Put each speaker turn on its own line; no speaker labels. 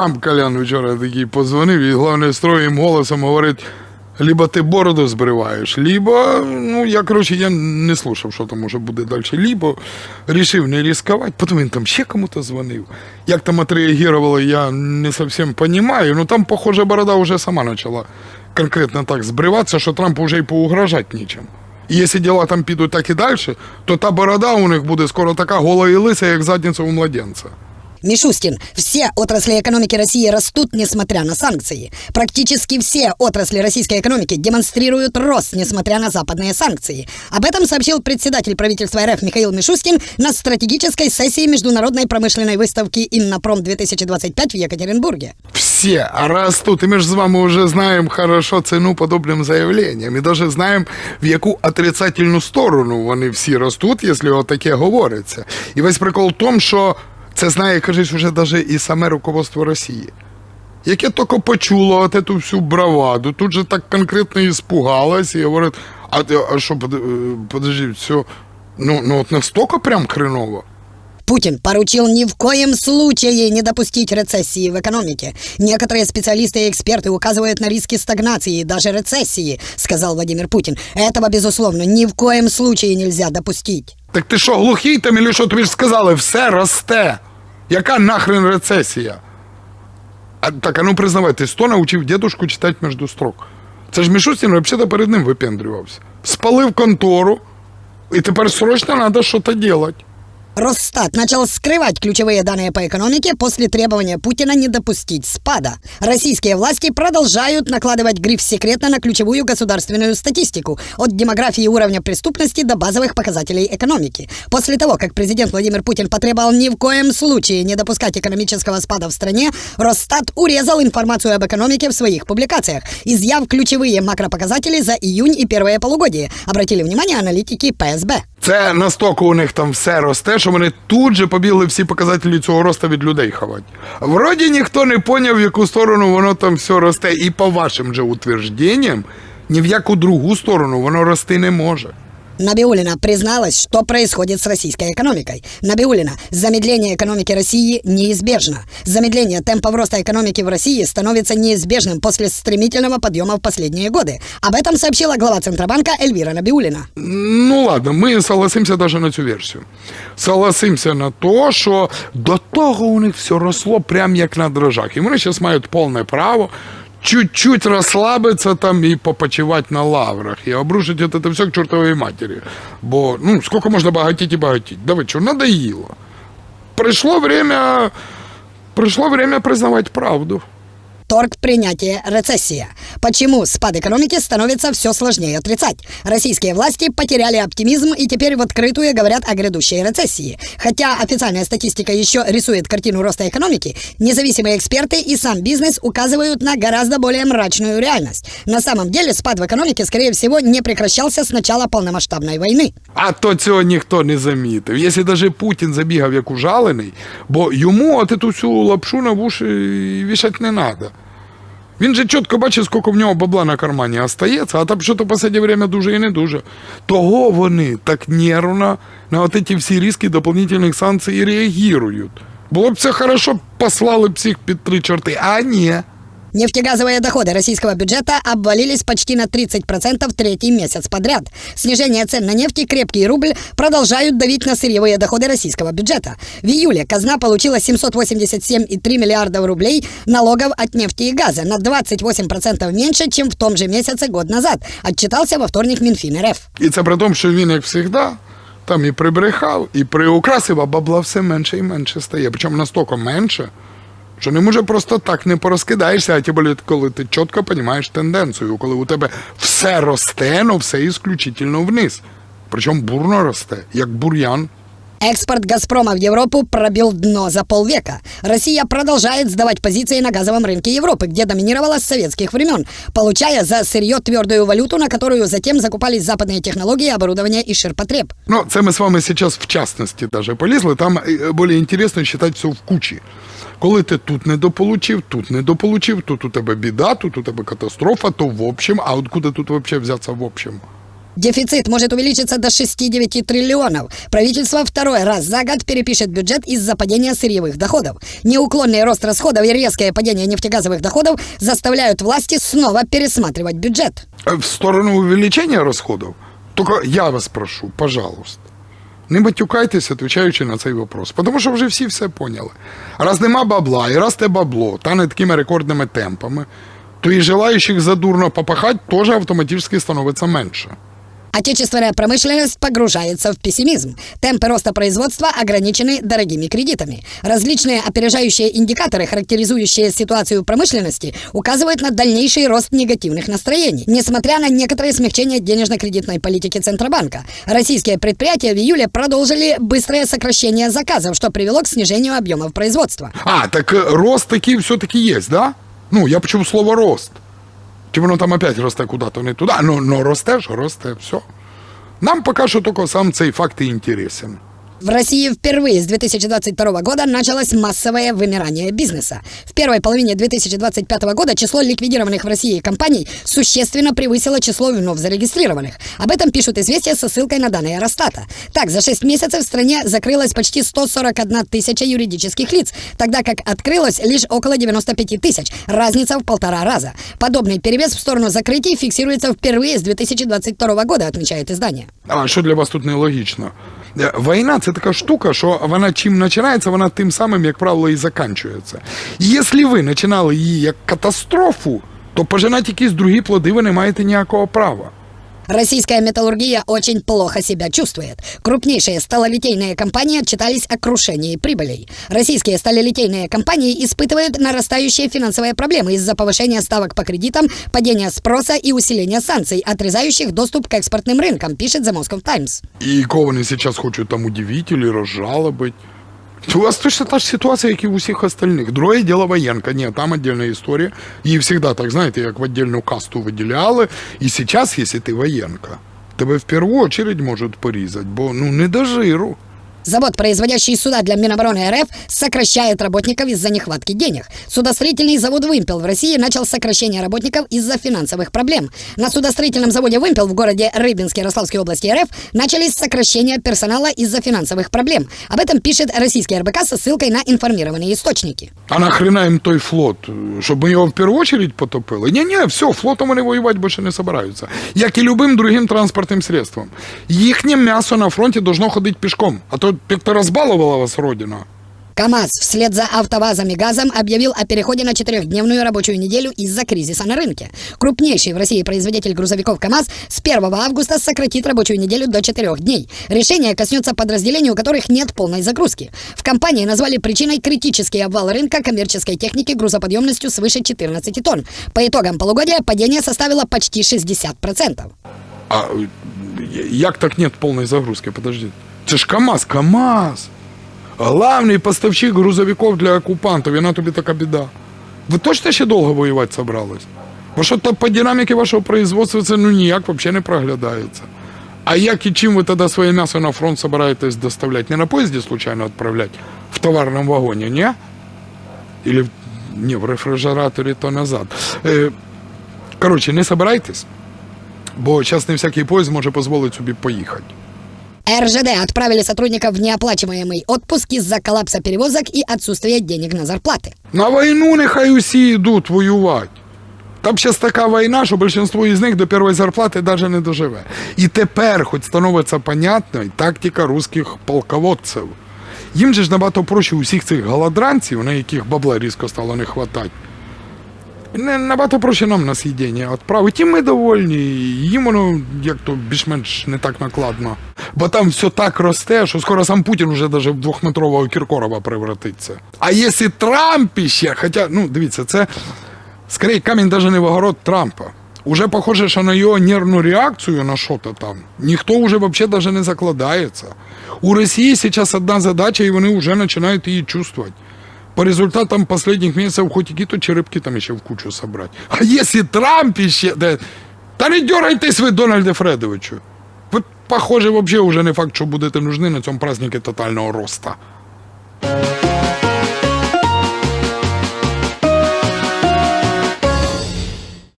Трамп Колян вчора такий позвонив і головне строгим голосом говорить. Либо ти бороду збриваєш, либо, ну, я, коротше, я не слушав, що там може буде далі. Либо рішив не ризикувати, потім він там ще кому-то дзвонив. Як там отреагували, я не зовсім розумію. Ну там, похоже, борода вже сама почала конкретно так збриватися, що Трампу вже й поугрожати нічим. І якщо діла там підуть так і далі, то та борода у них буде скоро така гола і лиса, як задниця у младенця.
Мишустин, все отрасли экономики России растут, несмотря на санкции. Практически все отрасли российской экономики демонстрируют рост, несмотря на западные санкции. Об этом сообщил председатель правительства РФ Михаил Мишустин на стратегической сессии Международной промышленной выставки «Иннопром-2025» в Екатеринбурге.
Все растут, и мы же с вами уже знаем хорошо цену подобным заявлениям, і даже знаємо, в яку отрицательну сторону вони всі ростуть, якщо отаке говориться. І весь прикол в тому, що це знає, кажуть, вже навіть і саме руководство Росії. Яке тільки почуло от эту всю браваду, тут же так конкретно испугалось і говорить, а, а що, е, подожди, все, ну, ну от настільки прям хреново.
Путин поручил ни в коем случае не допустить рецессии в экономике. Некоторые специалисты и эксперты указывают на риски стагнации и даже рецессии, сказал Владимир Путин. Этого, безусловно, ни в коем случае нельзя допустить.
Так ти що, глухий там, і що тобі ж сказали, все росте. Яка нахрен рецесія? А, так, а ну признавай, ти сто навчив дедушку читати між строк. Це ж Мішустін взагалі перед ним випендрювався. Спалив контору, і тепер срочно треба щось робити.
Росстат начал скрывать ключевые данные по экономике после требования Путина не допустить спада. Российские власти продолжают накладывать гриф «секретно» на ключевую государственную статистику от демографии и уровня преступности до базовых показателей экономики. После того, как президент Владимир Путин потребовал ни в коем случае не допускать экономического спада в стране, Росстат урезал информацию об экономике в своих публикациях, изъяв ключевые макропоказатели за июнь и первое полугодие, обратили внимание аналитики ПСБ.
Це настільки у них там все росте, що вони тут же побігли всі показателі цього росту від людей ховати. Вроді ніхто не поняв, в яку сторону воно там все росте. І по вашим же утвердженням, ні в яку другу сторону воно рости не може.
Набиулина призналась, что происходит с российской экономикой. Набиулина, замедление экономики России неизбежно. Замедление темпов роста экономики в России становится неизбежным после стремительного подъема в последние годы. Об этом сообщила глава Центробанка Эльвира Набиулина.
Ну ладно, ми согласимося даже на цю версію. Согласимося на то, що до того у них все росло прям як на дрожжах. І вони зараз мають повне право чуть-чуть розслабитися там і попочивати на лаврах, і обрушити от це все к чортовій матері. Бо ну, скільки можна багатіти і багатіти? Да ви що, надоїло. Прийшло время, прийшло время признавати правду.
Торг принятия рецессия. Почему спад экономики становится все сложнее отрицать? Российские власти потеряли оптимизм и теперь в открытую говорят о грядущей рецессии. Хотя официальная статистика еще рисует картину роста экономики, независимые эксперты и сам бизнес указывают на гораздо более мрачную реальность. На самом деле спад в экономике, скорее всего, не прекращался с начала полномасштабной войны.
А то цього ніхто не замітив. Якщо навіть Путін забігав як ужалений, бо йому от эту всю лапшу на вуші вішати не треба. Він же чітко бачить, скільки в нього бабла на кармані остається, а там що то в останнє время дуже і не дуже. Того вони так нервно на ці всі різки дополнительних санкцій реагують. Було б це хорошо, послали б всіх під три чорти, а ні.
Нефтегазовые доходы российского бюджета обвалились почти на 30% третий месяц подряд. Снижение цен на нефть и крепкий рубль продолжают давить на сырьевые доходы российского бюджета. В июле казна получила 787,3 миллиардов рублей налогов от нефти и газа, на 28% меньше, чем в том же месяце год назад, отчитался во вторник Минфин РФ.
І це при тому, що він, як завжди, там і прибрехав, і приукрасив, а бабла все менше і менше стає. Причому настільки менше, що не може просто так не порозкидаєшся, а тим більше, коли ти чітко розумієш тенденцію, коли у тебе все росте, но все исключительно вниз. Причому бурно росте, як бур'ян.
Экспорт «Газпрома» в Европу пробил дно за полвека. Россия продолжает сдавать позиции на газовом рынке Европы, где доминировала с советских времен, получая за сырье твердую валюту, на которую затем закупались западные технологии, оборудование и ширпотреб.
Ну, це ми з вами зараз в частності даже полізли. Там е, більш інтересно читати все в кучі. Коли ти тут не дополучив, тут не дополучив, тут у тебе біда, тут у тебе катастрофа, то в общем, а откуда тут взагалі взятися в общем?
Дефицит может увеличиться до 6-9 триллионов. Правительство второй раз за год перепишет бюджет из-за падения сырьевых доходов. Неуклонный рост расходов и резкое падение нефтегазовых доходов заставляют власти снова пересматривать бюджет.
Э, В сторону увеличения расходов? Только я вас прошу, пожалуйста. Не матюкайтесь, відповідаючи на цей вопрос. Тому що вже всі все поняли. Раз нема бабла, і раз те бабло тане такими рекордними темпами, то і желаючих задурно попахати теж автоматично становиться менше.
Отечественная промышленность погружается в пессимизм. Темпы роста производства ограничены дорогими кредитами. Различные опережающие индикаторы, характеризующие ситуацию промышленности, указывают на дальнейший рост негативных настроений. Несмотря на некоторое смягчение денежно-кредитной политики Центробанка, российские предприятия в июле продолжили быстрое сокращение заказов, что привело к снижению объемов производства.
А, так е, рост такий все-таки є, да? Ну, я почув слово рост. Чи воно там опять росте куди-то не туди. Ну, ну росте ж, росте, все. Нам поки що тільки сам цей факт і інтересен.
В России впервые с 2022 года началось массовое вымирание бизнеса. В первой половине 2025 года число ликвидированных в России компаний существенно превысило число вновь зарегистрированных. Об этом пишут известия со ссылкой на данные Росстата. Так, за 6 месяцев в стране закрылось почти 141 тысяча юридических лиц, тогда как открылось лишь около 95 тысяч, разница в полтора раза. Подобный перевес в сторону закрытий фиксируется впервые с 2022 года, отмечает издание.
А що для вас тут нелогічно? Е, Війна це така штука, що вона чим починається, вона тим самим, як правило, і закінчується. І якщо ви починали її як катастрофу, то пожинати якісь другі плоди ви не маєте ніякого права.
Российская металлургия очень плохо себя чувствует. Крупнейшие сталолитейные компании отчитались о крушении прибылей. Российские сталелитейные компании испытывают нарастающие финансовые проблемы из-за повышения ставок по кредитам, падения спроса и усиления санкций, отрезающих доступ к экспортным рынкам, пишет The Moscow Times.
І кого вони зараз хочуть там удивити или розжалобити. У вас точно та ж ситуація, як і у всіх остальних. Друге діло воєнка. Ні, там отдельна історія. Її завжди так, знаєте, як в отдельну касту виділяли. І зараз, якщо ти воєнка, тебе в першу очередь можуть порізати, бо ну не до жиру.
Завод, производящий суда для Минобороны РФ, сокращает работников из-за нехватки денег. Судостроительный завод «Вымпел» в России начал сокращение работников из-за финансовых проблем. На судостроительном заводе «Вымпел» в городе Рыбинске Ярославской области РФ начались сокращения персонала из-за финансовых проблем. Об этом пишет российский РБК со ссылкой на информированные источники.
А нахрена їм той флот? Щоб ми його в першу очередь потопили? Ні, ні, все, флотом вони воювати більше не собираються. Як і любим другим транспортним средством. Їхнє м'ясо на фронті должно ходити пішком, а то як-то розбалувала вас родина.
КАМАЗ вслед за АвтоВАЗом и ГАЗом объявил о переходе на четырехдневную рабочую неделю из-за кризиса на рынке. Крупнейший в России производитель грузовиков КАМАЗ с 1 августа сократит рабочую неделю до 4 дней. Решение коснется подразделений, у которых нет полной загрузки. В компании назвали причиной критический обвал рынка коммерческой техники грузоподъемностью свыше 14 тонн. По итогам полугодия падение составило почти 60%.
А е, як так нет повної загрузки? Подождіть. Це ж КАМАЗ, КАМАЗ. Главний поставщик грузовиків для окупантів, і на тобі така біда. Ви точно ще довго воювати собрались? Бо що то по динаміці вашого производства це ну ніяк взагалі не проглядається. А як і чим ви тоді своє м'ясо на фронт собираєтесь доставляти? Не на поїзді случайно відправляти? В товарному вагоні, ні? Или ні, в рефрижераторі то назад. Е, коротше, не собирайтесь, бо зараз не всякий поїзд може дозволити собі поїхати.
РЖД отправили сотрудников в неоплачиваемый отпуск из-за коллапса перевозок и отсутствия денег на зарплаты.
На війну нехай усі йдуть воювати. Там зараз така війна, що більшість із них до першої зарплати навіть не доживе. І тепер, хоч становиться понятною, тактика русських полководців. Їм же набагато проще усіх цих голодранців, на яких бабла різко стало не хватати. Набагато проще нам на сидіння відправити, і ми довольні, їм воно як то більш-менш не так накладно. Бо там все так росте, що скоро сам Путін вже даже в двохметрового Кіркорова превратиться. А якщо Трамп іще, хоча, ну дивіться, це скорее камінь даже не в огород Трампа. Уже похоже, що на його нервну реакцію на що-то там ніхто уже вообще даже не закладається. У Росії зараз одна задача, і вони вже починають її чувствувати. По результатам последних месяцев хоть какие-то черепки там еще в кучу собрать. А если Трамп еще... Да, та не дергайтесь ви, Дональде Фредовичу. Ви, похоже, вообще уже не факт, що будете нужны на цьому празднике тотального роста.